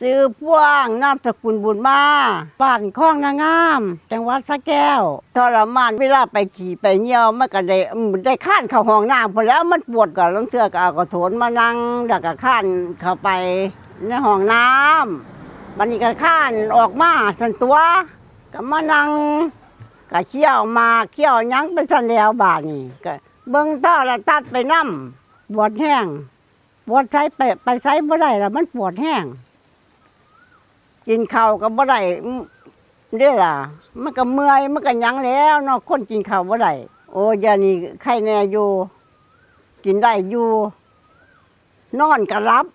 ซื้อพ่วงนามสกุลบุญมาบ้านคลองนางาม จังหวัดสะแก้วทรมานเวลาไปขี่ไปเยี่ยวมันก็ได้ได้ข้านเข้าห้องน้ำพอแล้วมันปวดก็ลงเทือก็เอากระโถนมานั่งแล้วก็ข้านเข้าไปในห้องน้ำบันนี้ก็ข้านออกมาสันตัวก็มานั่งก็เคี่ยวมาเคี่ยวยังไปสันแล้วบาดนี่ก็เบิ่งท่อละตัดไปน้ำปวดแห้งปวดใช้ไปไปใช้บ่ได้แล้วมันปวดแห้ง กินข้าวก็บ่ได้อืมเด้อล่ะ มันก็เมื่อยมันก็หยังแล้วเนาะคนกินข้าวบ่ได้โอ้ยานี่ไข้แน่อยู่ กินได้อยู่ นอนก็รับ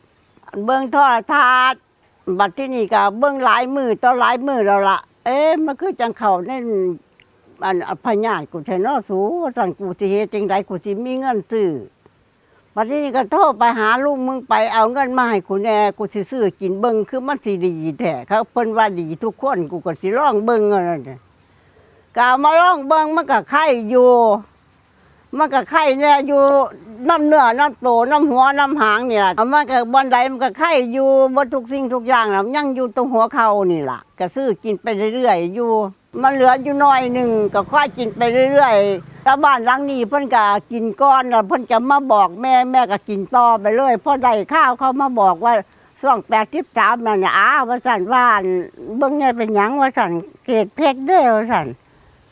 เบิ่งโทรทัศน์บัดที่นี่ก็เบิ่งหลายมือต่อหลายมือแล้วล่ะ เอ๊ะมันคือจังเข้าในอันอภัยญาติกูแท้เนาะสูสั่นกูสิเฮ็ดจังไดกูสิมีเงินซื้อ บัดนี้ก็โทรไปหาลุงมึงไปเอาเงินมาให้กูแหน่กูสิซื้อกินเบิ่งคือมันสิดีแท้เขาเพิ่นว่าดีทุกคนกูก็สิลองเบิ่งเอานั่นแหละก็เอามาลองเบิ่งมันก็ไข่อยู่มันก็ไข่เนี่ยอยู่น้ำเนื้อน้ำโตน้ำหัวน้ำหางนี่ล่ะเอามันก็บอนใดมันก็ไข่อยู่บ่ทุกสิ่งทุกอย่างแล้วยังอยู่ตรงหัวเข่านี่ล่ะก็ซื้อกินไปเรื่อยๆอยู่ มันเหลืออยู่น้อยหนึ่งก็ค่อยกินไปเรื่อยๆ แต่บ้านหลังนี้เพิ่นก็กินก้อนแล้วเพิ่นจะมาบอกแม่แม่ก็กินต่อไปเลยพอได้ข้าวเขามาบอกว่าช่วงแปดทิบสามนั่นน่ะอ้าวว่าสันว่านเบิ่งเนี่ยเป็นหยังว่าสันเกตเพชรเด้อว่าสัน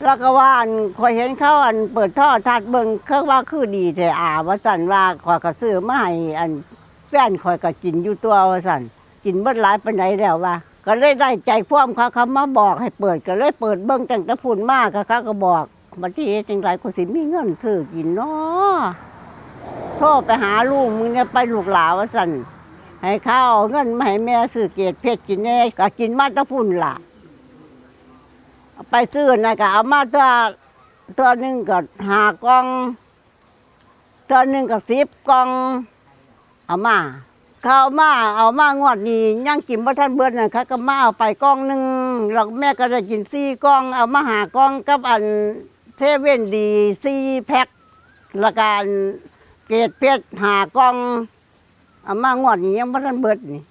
แล้วก็ว่าอันคอยเห็นเขาอันเปิดท่อทัดเบิงเขาว่าคือดีแต่อาว่าสันว่าขอยก็ซื้อมาให้อันแฟนคอยก็กินอยู่ตัวว่าสันกินเบิดหลายปานใดแล้วว่า ก็เลยได้ใจคว่ำเขาเขามาบอกให้เปิดก็เลยเปิดเบิ้งตั้งแต่พุ่นมากเขาก็บอก บัดที่จังไรกูสิมีเงินซื้อกินเนาะโทรไปหาลูกมึงเนี่ยไปลูกหลาวสันให้เขาเอาเงินมาให้แม่ซื้อเกล็ดเพชรกินแน่ก็กินมาตะพุ่นล่ะ ไปซื้อนะก็เอามาตัวตัวหนึ่งก็หากอง ตัวหนึ่งก็สิบกองเอามาเขาเอามาเอามางวดนี้ยังกินบ่ทันเบิดน่ะเขาก็มาเอาไปกองหนึ่งแล้วแม่ก็ได้กินสี่กอง เอามาหากองกับอัน เทเว่นดีซีแพ็คละการเกรดเพชรหากล่องเอามางวดนี้ยังบ่ทันเบิดนี่